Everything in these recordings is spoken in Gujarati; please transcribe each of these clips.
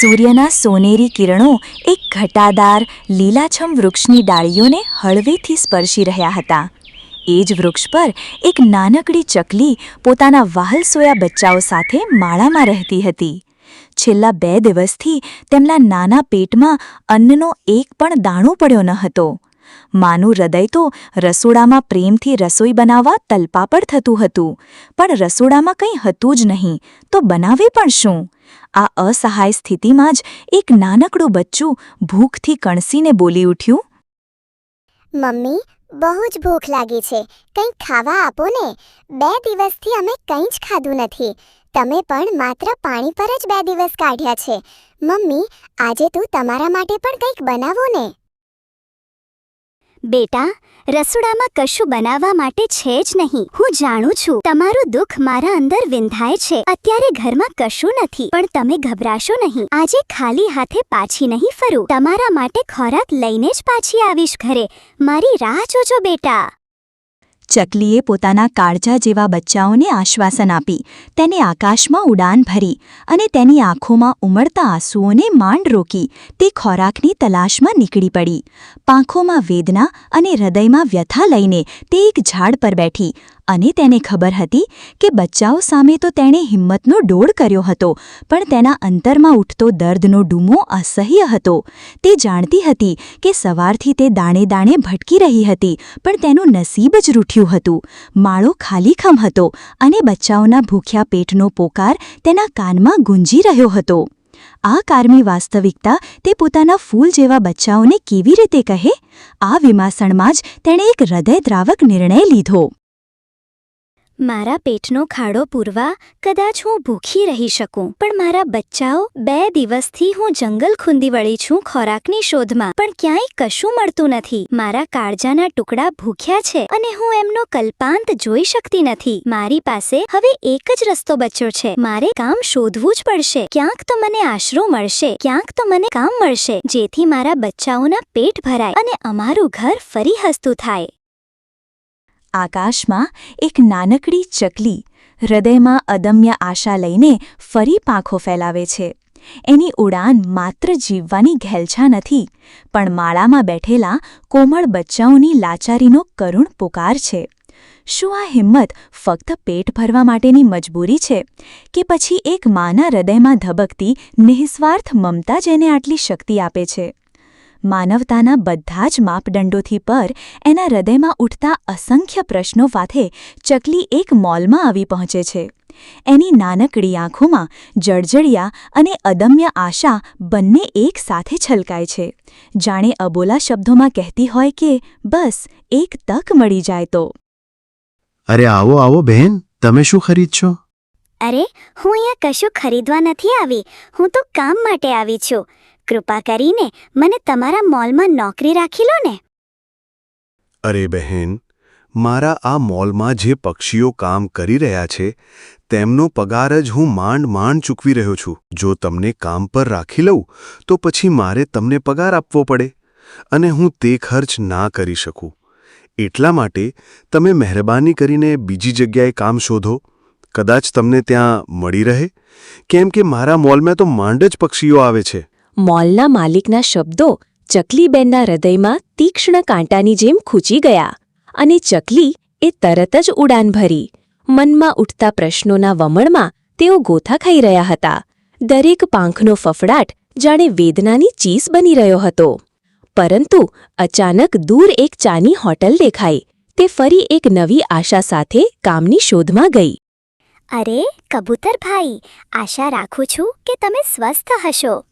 સૂર્યના સોનેરી કિરણો એક ઘટાદાર, લીલાછમ વૃક્ષની ડાળીઓને હળવેથી સ્પર્શી રહ્યા હતા. એ જ વૃક્ષ પર એક નાનકડી ચકલી પોતાના વહાલસોયા બચ્ચાઓ સાથે માળામાં રહેતી હતી. છેલ્લા બે દિવસથી તેમના નાના પેટમાં અન્નનો એક પણ દાણો પડ્યો ન હતો. માનું હૃદય તો રસોડામાં પ્રેમથી રસોઈ બનાવવા તલપાપડ થતું હતું. પણ રસોડામાં કંઈ હતું જ નહીં, તો બનાવે પણ શું? આ અસહાય સ્થિતિમાં જ એક નાનકડું બચ્ચું ભૂખથી કણસીને બોલી ઉઠ્યું. મમ્મી, બહુ જ ભૂખ લાગી છે. કંઈક ખાવા આપો ને. બે દિવસથી અમે કંઈ જ ખાધું નથી. તમે પણ માત્ર પાણી પર જ બે દિવસ કાઢ્યા છે. મમ્મી, આજે તું તમારા માટે પણ કંઈક બનાવો ને. બેટા, રસોડામાં કશું બનાવવા માટે છે જ નહીં. હું જાણું છું, તમારું દુઃખ મારા અંદર વિંધાય છે. અત્યારે ઘરમાં કશું નથી, પણ તમે ગભરાશો નહીં. આજે ખાલી હાથે પાછી નહીં ફરું. તમારા માટે ખોરાક લઈને જ પાછી આવીશ ઘરે. મારી રાહ જોજો બેટા. ચકલીએ પોતાના કાળજા જેવા બચ્ચાઓને આશ્વાસન આપી, તેને આકાશમાં ઉડાન ભરી અને તેની આંખોમાં ઉમળતા આંસુઓને માંડ રોકી તે ખોરાકની તલાશમાં નીકળી પડી. પાંખોમાં વેદના અને હૃદયમાં વ્યથા લઈને તે એક ઝાડ પર બેઠી અને તેને ખબર હતી કે બચ્ચાઓ સામે તો તેણે હિંમતનો ડોળ કર્યો હતો, પણ તેના અંતરમાં ઉઠતો દર્દનો ડૂમો અસહ્ય હતો. તે જાણતી હતી કે સવારથી તે દાણે દાણે ભટકી રહી હતી, પણ તેનું નસીબ જ રૂઠ્યું હતું. માળો ખાલીખમ હતો અને બચ્ચાઓના ભૂખ્યા પેટનો પોકાર તેના કાનમાં ગુંજી રહ્યો હતો. આ કારમી વાસ્તવિકતા તે પોતાના ફૂલ જેવા બચ્ચાઓને કેવી રીતે કહે? આ વિમાસણમાં જ તેણે એક હૃદયદ્રાવક નિર્ણય લીધો. મારા પેટનો ખાડો પૂરવા કદાચ હું ભૂખી રહી શકું. પણ મારા બચ્ચાઓ, બે દિવસથી હું જંગલ ખૂંદી વળી છું ખોરાકની શોધમાં. પણ ક્યાંય કશું મળતું નથી. મારા કાળજાના ટુકડા ભૂખ્યા છે અને હું એમનો કલ્પાંત જોઈ શકતી નથી. મારી પાસે હવે એક જ રસ્તો બચ્યો છે. મારે કામ શોધવું જ પડશે. ક્યાંક તો મને આશરો મળશે, ક્યાંક તો મને કામ મળશે, જેથી મારા બચ્ચાઓના પેટ ભરાય અને અમારું ઘર ફરી હસતું થાય. આકાશમાં એક નાનકડી ચકલી હૃદયમાં અદમ્ય આશા લઈને ફરી પાંખો ફેલાવે છે. એની ઉડાન માત્ર જીવવાની ઘેલછા નથી, પણ માળામાં બેઠેલા કોમળ બચ્ચાઓની લાચારીનો કરુણ પુકાર છે. શું આ હિંમત ફક્ત પેટ ભરવા માટેની મજબૂરી છે કે પછી એક માના હૃદયમાં ધબકતી નિઃસ્વાર્થ મમતા જેને આટલી શક્તિ આપે છે? માનવતાના બધા જ માપદંડોથી પર એના હૃદયમાં ઉઠતા અસંખ્ય પ્રશ્નો સાથે ચકલી એક મોલમાં આવી પહોંચે છે. એની નાનકડી આંખોમાં જળજળિયા અને અદમ્ય આશા બંને એક સાથે છલકાય છે. જાણે અબોલા શબ્દોમાં કહેતી હોય કે બસ એક તક મળી જાય તો. અરે આવો આવો બહેન તમે શું ખરીદશો? અરે હું અહીંયા કશું ખરીદવા નથી આવી. હું તો કામ માટે આવી છું. કૃપા કરીને મને તમારા મોલમાં નોકરી રાખી લો ને. અરે બહેન, મારા આ મોલમાં જે પક્ષીઓ કામ કરી રહ્યા છે, તેમનો પગાર જ હું માંડ માંડ ચૂકવી રહ્યો છું. જો તમને કામ પર રાખી લઉં, તો પછી મારે તમને પગાર આપવો પડે અને હું તે ખર્ચ ના કરી શકું. એટલા માટે તમે મહેરબાની કરીને બીજી જગ્યાએ કામ શોધો. કદાચ તમને ત્યાં મળી રહે. કેમ કે મારા મોલમાં તો માંડ જ પક્ષીઓ આવે છે. મોલના માલિકના શબ્દો ચકલીબેનના હૃદયમાં તીક્ષ્ણ કાંટાની જેમ ખૂંચી ગયા અને ચકલી એ તરત જ ઉડાન ભરી. મનમાં ઉઠતા પ્રશ્નોના વમણમાં તેઓ ગોથા ખાઈ રહ્યા હતા. દરેક પાંખનો ફફડાટ જાણે વેદનાની ચીસ બની રહ્યો હતો. પરંતુ અચાનક દૂર એક ચાની હોટલ દેખાઈ. તે ફરી એક નવી આશા સાથે કામની શોધમાં ગઈ. અરે, કબૂતરભાઈ, આશા રાખું છું કે તમે સ્વસ્થ હશો.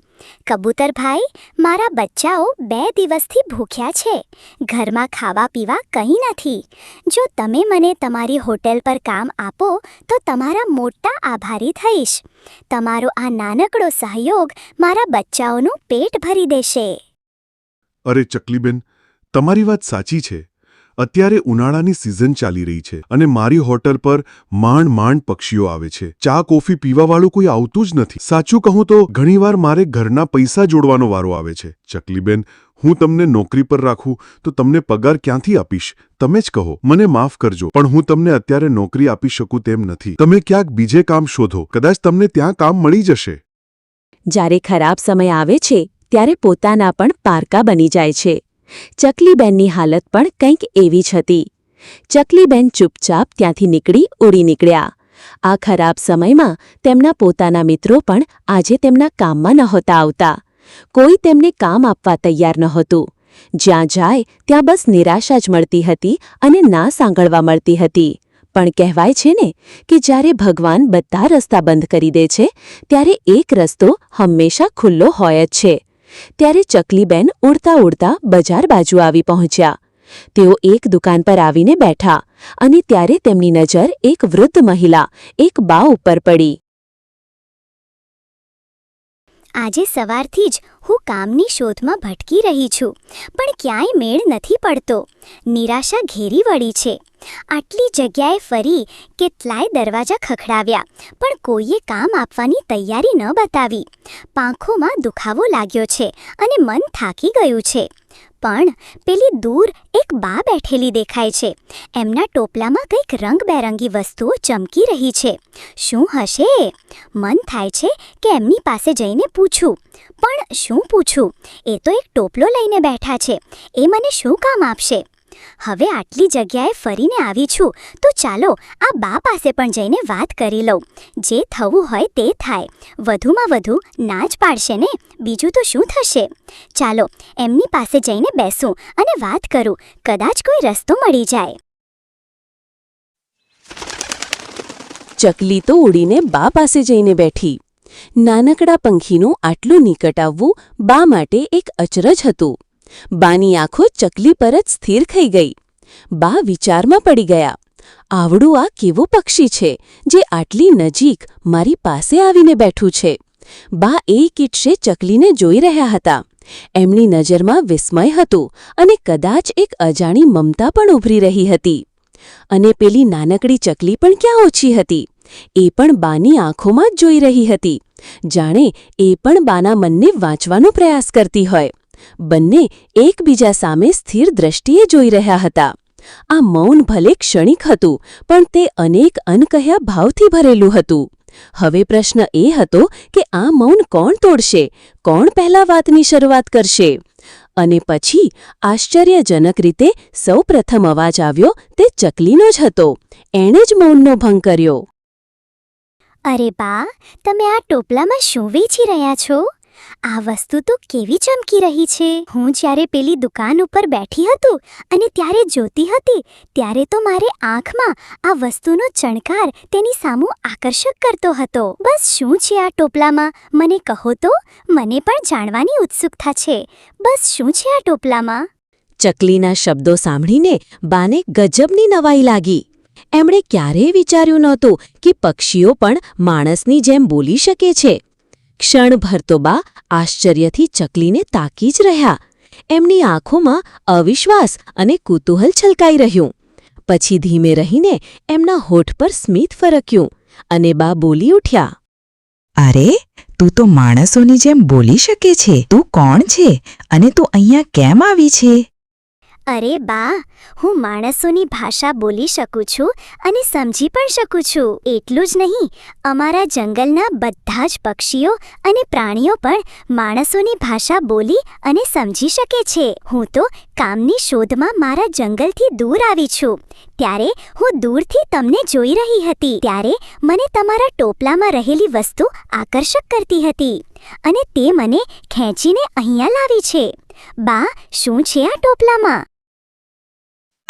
કબૂતરભાઈ, મારા બચ્ચાઓ બે દિવસથી ભૂખ્યા છે. ઘરમાં ખાવા પીવા કંઈ નથી. જો તમે મને તમારી હોટેલ પર કામ આપો, તો તમારા મોટા આભારી થઈશ. તમારો આ નાનકડો સહયોગ મારા બચ્ચાઓનું પેટ ભરી દેશે. અરે ચકલીબેન, તમારી વાત સાચી છે. અત્યારે ઉનાળાની સિઝન ચાલી રહી છે અને મારી હોટલ પર માંડ માંડ પક્ષીઓ આવે છે. ચા, કોફી પીવાવાળું કોઈ આવતું જ નથી. સાચું કહું તો ઘણીવાર મારે ઘરના પૈસા જોડવાનો વારો આવે છે. ચકલીબેન, હું તમને નોકરી પર રાખું તો તમને પગાર ક્યાંથી આપીશ? તમે જ કહો. મને માફ કરજો, પણ હું તમને અત્યારે નોકરી આપી શકું તેમ નથી. તમે ક્યાંક બીજે કામ શોધો. કદાચ તમને ત્યાં કામ મળી જશે. જ્યારે ખરાબ સમય આવે છે, ત્યારે પોતાના પણ પારકા બની જાય છે. ચકલીબેનની હાલત પણ કંઈક એવી જ હતી. ચકલીબેન ચૂપચાપ ત્યાંથી નીકળી ઉડી નીકળ્યા. આ ખરાબ સમયમાં તેમના પોતાના મિત્રો પણ આજે તેમના કામમાં નહોતા આવતા. કોઈ તેમને કામ આપવા તૈયાર નહોતું. જ્યાં જાય ત્યાં બસ નિરાશા જ મળતી હતી અને ના સાંગળવા મળતી હતી. પણ કહેવાય છે ને કે જ્યારે ભગવાન બધા રસ્તા બંધ કરી દે છે, ત્યારે એક રસ્તો હંમેશા ખુલ્લો હોય જ છે. ત્યારે ચકલીબેન ઉડતા ઉડતા બજાર બાજુ આવી પહોંચ્યા. તેઓ એક દુકાન પર આવીને બેઠા અને ત્યારે તેમની નજર એક વૃદ્ધ મહિલા, એક બા ઉપર પડી. આજે સવારથી જ હું કામની શોધમાં ભટકી રહી છું, પણ ક્યાંય મેળ નથી પડતો. નિરાશા ઘેરી વળી છે. આટલી જગ્યાએ ફરી કેટલાય દરવાજા ખખડાવ્યા, પણ કોઈએ કામ આપવાની તૈયારી ન બતાવી. પાંખોમાં દુખાવો લાગ્યો છે અને મન થાકી ગયું છે. પણ પેલી દૂર એક બા બેઠેલી દેખાય છે. એમના ટોપલામાં કંઈક રંગબેરંગી વસ્તુઓ ચમકી રહી છે. શું હશે? મન થાય છે કે એમની પાસે જઈને પૂછું. પણ શું પૂછું? એ તો એક ટોપલો લઈને બેઠા છે. એ મને શું કામ આપશે? હવે આટલી જગ્યાએ ફરીને આવી છું, તો ચાલો આ બા પાસે પણ જઈને વાત કરી લઉં. જે થવું હોય તે થાય. વધુમાં વધુ ના જ પાડશે ને? બીજું તો શું થશે? ચાલો, એમની પાસે જઈને બેસું અને વાત કરું. કદાચ કોઈ રસ્તો મળી જાય. ચકલી તો ઉડીને બા પાસે જઈને બેઠી. નાનકડા પંખીનું આટલું નિકટ આવવું બા માટે એક અચરજ હતું. બાની આંખો ચકલી પર જ સ્થિર થઈ ગઈ. બા વિચારમાં પડી ગયા. આવડું આ કેવું પક્ષી છે, જે આટલી નજીક મારી પાસે આવીને બેઠું છે. બા એ કીટશે ચકલીને જોઈ રહ્યા હતા. એમની નજરમાં વિસ્મય હતું અને કદાચ એક અજાણી મમતા પણ ઉભરી રહી હતી. અને પેલી નાનકડી ચકલી પણ ક્યાં ઓછી હતી? એ પણ બાની આંખોમાં જ જોઈ રહી હતી. જાણે એ પણ બાના મનને વાંચવાનો પ્રયાસ કરતી હોય. બંને એકબીજા સામે સ્થિર દ્રષ્ટિએ જોઈ રહ્યા હતા. આ મૌન ભલે ક્ષણિક હતું, પણ તે અનેક અનકહ્યા ભાવથી ભરેલું હતું. હવે પ્રશ્ન એ હતો કે આ મૌન કોણ તોડશે, કોણ પહેલા વાતની શરૂઆત કરશે? અને પછી આશ્ચર્યજનક રીતે સૌપ્રથમ અવાજ આવ્યો, તે ચકલીનો જ હતો. એણે જ મૌનનો ભંગ કર્યો. અરે બા, તમે આ ટોપલામાં શું વેચી રહ્યા છો? આ વસ્તુ તો કેવી ચમકી રહી છે? હું જ્યારે પેલી દુકાન ઉપર બેઠી હતું અને ત્યારે જોતી હતી, ત્યારે તો મારે આંખમાં આ વસ્તુનો ચણકાર તેની સામું આકર્ષક કરતો હતો. બસ શું છે આ ટોપલામાં? મને કહો તો? મને પણ જાણવાની ઉત્સુકતા છે. બસ શું છે આ ટોપલામાં? ચકલીના શબ્દો સાંભળીને બાને ગજબની નવાઈ લાગી. એમણે ક્યારેય વિચાર્યું નહોતું કે પક્ષીઓ પણ માણસની જેમ બોલી શકે છે. ક્ષણભર તો બા આશ્ચર્યથી ચકલીને તાકી જ રહ્યા. એમની આંખોમાં અવિશ્વાસ અને કુતૂહલ છલકાઈ રહ્યું. પછી ધીમે રહીને એમના હોઠ પર સ્મિત ફરક્યું અને બા બોલી ઉઠ્યા. અરે, તું તો માણસોની જેમ બોલી શકે છે. તું કોણ છે? અને તું અહીંયા કેમ આવી છે? અરે બા, હું માણસોની ભાષા બોલી શકું છું અને સમજી પણ શકું છું. એટલું જ નહીં, અમારા જંગલના બધા જ પક્ષીઓ અને પ્રાણીઓ પણ માણસોની ભાષા બોલી અને સમજી શકે છે. હું તો કામની શોધમાં મારા જંગલથી દૂર આવી છું. ત્યારે હું દૂરથી તમને જોઈ રહી હતી. ત્યારે મને તમારા ટોપલામાં રહેલી વસ્તુ આકર્ષક કરતી હતી અને તે મને ખેંચીને અહીંયા લાવી છે. બા, શું છે આ ટોપલામાં?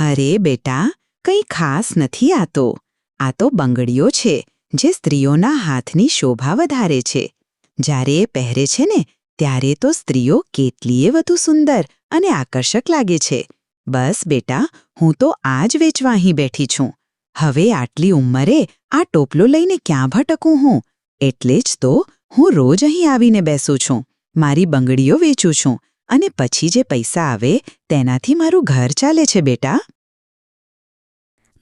અરે બેટા, કંઈ ખાસ નથી આ તો આ તો બંગડીઓ છે, જે સ્ત્રીઓના હાથની શોભા વધારે છે. જ્યારે એ પહેરે છે ને, ત્યારે તો સ્ત્રીઓ કેટલીય વધુ સુંદર અને આકર્ષક લાગે છે. બસ બેટા, હું તો આ જ વેચવા અહીં બેઠી છું. હવે આટલી ઉંમરે આ ટોપલો લઈને ક્યાં ભટકું હું? એટલે જ તો હું રોજ અહીં આવીને બેસું છું. મારી બંગડીઓ વેચું છું. અને પછી જે પૈસા આવે તેનાથી મારું ઘર ચાલે છે બેટા.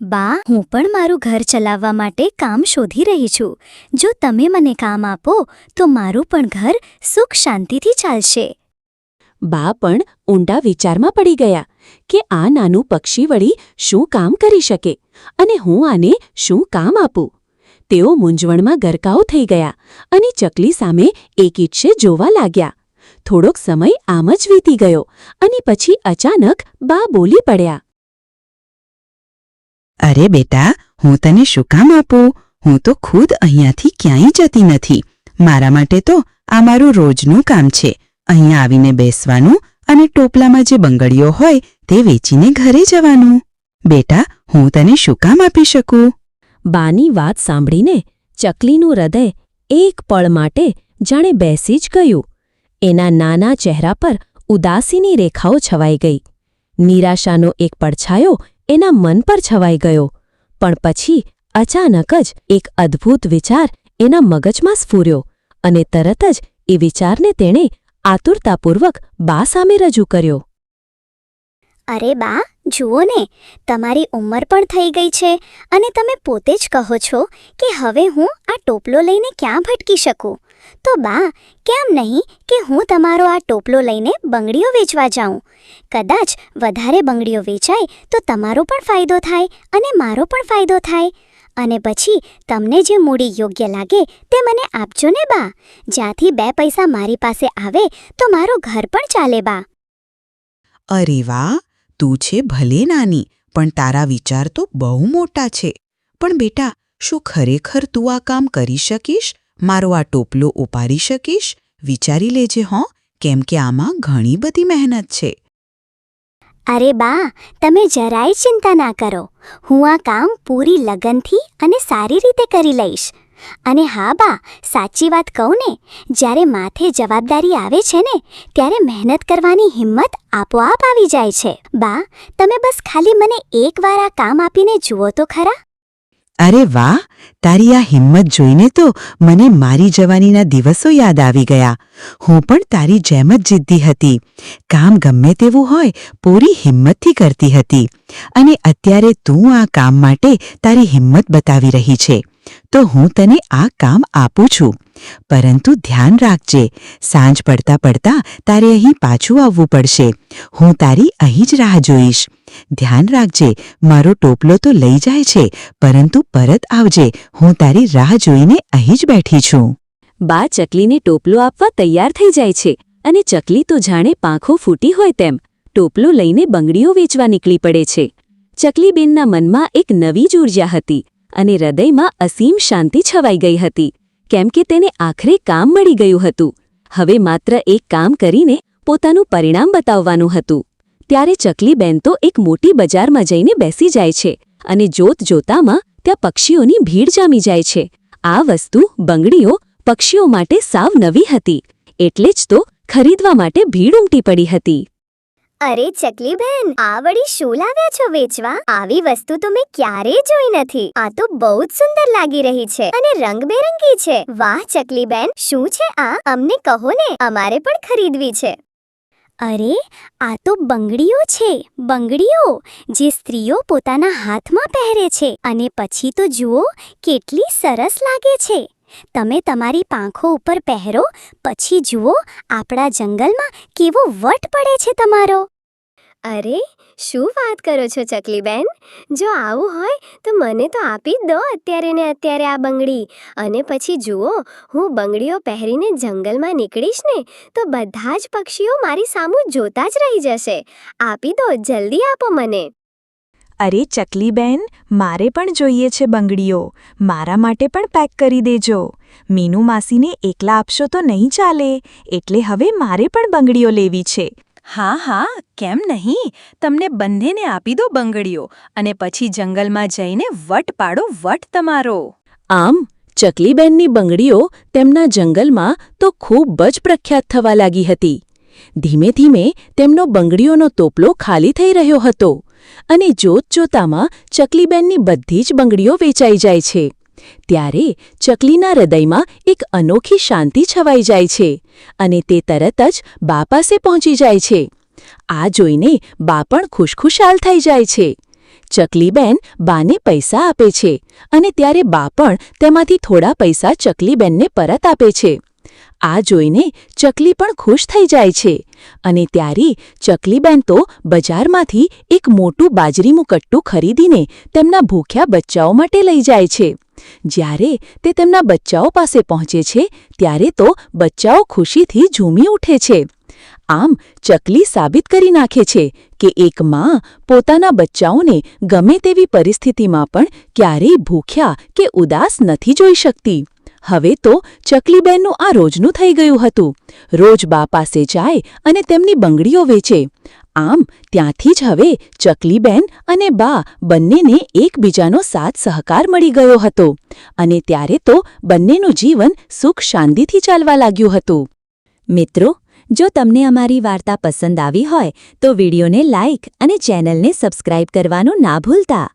બા હું પણ મારું ઘર ચલાવવા માટે કામ શોધી રહી છું. જો તમે મને કામ આપો તો મારું પણ ઘર સુખ શાંતિથી ચાલશે. બા પણ ઊંડા વિચારમાં પડી ગયા કે આ નાનું પક્ષી વળી શું કામ કરી શકે અને હું આને શું કામ આપું. તેઓ મૂંઝવણમાં ગરકાવ થઈ ગયા અને ચકલી સામે એક ઈચ્છે જોવા લાગ્યા. થોડોક સમય આમ જ વીતી ગયો અને પછી અચાનક બા બોલી પડ્યા. અરે બેટા હું તને શું કામ આપું? હું તો ખુદ અહીંયાથી ક્યાંય જતી નથી. મારા માટે તો આ મારું રોજનું કામ છે. અહીંયા આવીને બેસવાનું અને ટોપલામાં જે બંગડીઓ હોય તે વેચીને ઘરે જવાનું. બેટા હું તને શું કામ આપી શકું? બાની વાત સાંભળીને ચકલીનું હૃદય એક પળ માટે જાણે બેસી જ ગયું. એના નાના ચહેરા પર ઉદાસીની રેખાઓ છવાઈ ગઈ. નિરાશાનો એક પડછાયો એના મન પર છવાઈ ગયો. પણ પછી અચાનક જ એક અદ્ભુત વિચાર એના મગજમાં સ્ફૂર્યો અને તરત જ એ વિચારને તેણે આતુરતાપૂર્વક બા સામે રજૂ કર્યો. અરે બા, જુઓ ને, તમારી ઉંમર પણ થઈ ગઈ છે અને તમે પોતે જ કહો છો કે હવે હું આ ટોપલો લઈને ક્યાં ભટકી શકું? તો બા, કેમ નહીં કે હું તમારો આ ટોપલો લઈને બંગડીઓ વેચવા જાઉં? કદાચ વધારે બંગડીઓ વેચાય તો તમારો પણ ફાયદો થાય અને મારો પણ ફાયદો થાય. અને પછી તમને જે મૂડી યોગ્ય લાગે તે મને આપજો ને બા. જ્યાંથી બે પૈસા મારી પાસે આવે તો મારું ઘર પણ ચાલે બા. અરે વાહ, તું છે ભલે નાની, પણ તારા વિચાર તો બહુ મોટા છે. પણ બેટા, શું ખરેખર તું આ કામ કરી શકીશ? મારો આ ટોપલો ઉપાડી શકીશ? વિચારી લેજે હોં, કેમ કે આમાં ઘણી બધી મહેનત છે. અરે બા, તમે જરાય ચિંતા ના કરો. હું આ કામ પૂરી લગનથી અને સારી રીતે કરી લઈશ. અને હા બા, સાચી વાત કહું ને, જ્યારે માથે જવાબદારી આવે છે ને, ત્યારે મહેનત કરવાની હિંમત આપોઆપ આવી જાય છે. બા, તમે બસ ખાલી મને એકવાર આ કામ આપીને જુઓ તો ખરા? અરે વાહ, તારી આ હિંમત જોઈને તો મને મારી જવાનીના દિવસો યાદ આવી ગયા. હું પણ તારી જેમ જ જીદ્દી હતી. કામ ગમે તેવું હોય, પૂરી હિંમતથી કરતી હતી. અને અત્યારે તું આ કામ માટે તારી હિંમત બતાવી રહી છે. તો હું તને આ કામ આપું છું. પરંતુ ધ્યાન રાખજે, સાંજ પડતા પડતા તારે અહીં પાછું આવવું પડશે. હું તારી અહીં જ રાહ જોઈશ. ધ્યાન રાખજે, મારો ટોપલો તો લઈ જાય છે, પરંતુ પરત આવજે, હું તારી રાહ જોઈને અહીં જ બેઠી છું. બા ચકલીને ટોપલો આપવા તૈયાર થઈ જાય છે, અને ચકલી તો જાણે પાંખો ફૂટી હોય તેમ, ટોપલો લઈને બંગડીઓ વેચવા નીકળી પડે છે. ચકલીબેનના મનમાં એક નવી જ ઊર્જા હતી, અને હૃદયમાં અસીમ શાંતિ છવાઈ ગઈ હતી, કેમ કે તેને આખરે કામ મળી ગયું હતું. હવે માત્ર એક કામ કરીને પોતાનું પરિણામ બતાવવાનું હતું. ત્યારે ચકલીબેન તો એક મોટી બજારમાં જઈને બેસી જાય છે અને જોત જોતામાં ત્યાં પક્ષીઓની ભીડ જામી જાય છે. આ વસ્તુ બંગડીઓ પક્ષીઓ માટે સાવ નવી હતી, એટલે જ તો ખરીદવા માટે ભીડ ઉમટી પડી હતી. અરે ચકલીબેન આ વળી શું લાવ્યા છો વેચવા? આવી વસ્તુ તો મેં ક્યારેય જોઈ નથી. આ તો બહુ જ સુંદર લાગી રહી છે અને રંગબેરંગી છે. વાહ ચકલીબેન શું છે આ? અમને કહો ને, અમારે પણ ખરીદવી છે. અરે, આ તો બંગડીઓ છે, બંગડીઓ, જે સ્ત્રીઓ પોતાના હાથમાં પહેરે છે. અને પછી તો જુઓ, કેટલી સરસ લાગે છે. તમે તમારી પાંખો ઉપર પહેરો, પછી જુઓ, આપણા જંગલમાં કેવો વટ પડે છે તમારો. અરે શું વાત કરો છો, ચકલીબેન? જો આવું હોય, તો મને તો આપી દો અત્યારે ને અત્યારે આ બંગડી. અને પછી જુઓ, હું બંગડીઓ પહેરીને જંગલમાં નીકળીશ ને, તો બધા જ પક્ષીઓ મારી સામું જોતા જ રહી જશે. આપી દો, જલ્દી આપો મને. અરે ચકલીબેન, મારે પણ જોઈએ છે બંગડીઓ. મારા માટે પણ પેક કરી દેજો. મીનુ માસીને એકલા આપશો તો નહીં ચાલે. એટલે હવે મારે પણ બંગડીઓ લેવી છે. હા હા, કેમ નહીં? તમને બંનેને આપી દો બંગડીઓ અને પછી જંગલમાં જઈને વટ પાડો વટ તમારો. આમ, ચકલીબેનની બંગડીઓ તેમના જંગલમાં તો ખૂબ જ પ્રખ્યાત થવા લાગી હતી. ધીમે ધીમે તેમનો બંગડીઓનો તોપલો ખાલી થઈ રહ્યો હતો અને જોત જોતામાં ચકલીબેનની બધી જ બંગડીઓ વેચાઈ જાય છે. ત્યારે ચકલીના હૃદયમાં એક અનોખી શાંતિ છવાઈ જાય છે અને તે તરત જ બા પાસે પહોંચી જાય છે. આ જોઈને બા પણ ખુશખુશાલ થઈ જાય છે. ચકલીબેન બાને પૈસા આપે છે અને ત્યારે બા પણ તેમાંથી થોડા પૈસા ચકલીબેનને પરત આપે છે. આ જોઈને ચકલી પણ ખુશ થઈ જાય છે અને ત્યારે ચકલીબેન તો બજારમાંથી એક મોટું બાજરીનું કટ્ટું ખરીદીને તેમના ભૂખ્યા બચ્ચાઓ માટે લઈ જાય છે. જ્યારે તે તેમના બચ્ચાઓ પાસે પહોંચે છે, ત્યારે તો બચ્ચાઓ ખુશીથી ઝૂમી ઉઠે છે. આમ ચકલી સાબિત કરી નાખે છે કે એક માં પોતાના બચ્ચાઓને ગમે તેવી પરિસ્થિતિમાં પણ ક્યારેય ભૂખ્યા કે ઉદાસ નથી જોઈ શકતી. હવે તો ચકલીબેનનું આ રોજનું થઈ ગયું હતું. રોજ બા પાસે જાય અને તેમની બંગડીઓ વેચે. આમ ત્યાંથી જ હવે ચકલીબેન અને બા બંનેને એકબીજાનો સાથ સહકાર મળી ગયો હતો. અને ત્યારે તો બંનેનું જીવન સુખ શાંતિથી ચાલવા લાગ્યું હતું. મિત્રો, જો તમને અમારી વાર્તા પસંદ આવી હોય તો વિડીયોને લાઇક અને ચેનલને સબસ્ક્રાઇબ કરવાનું ના ભૂલતા.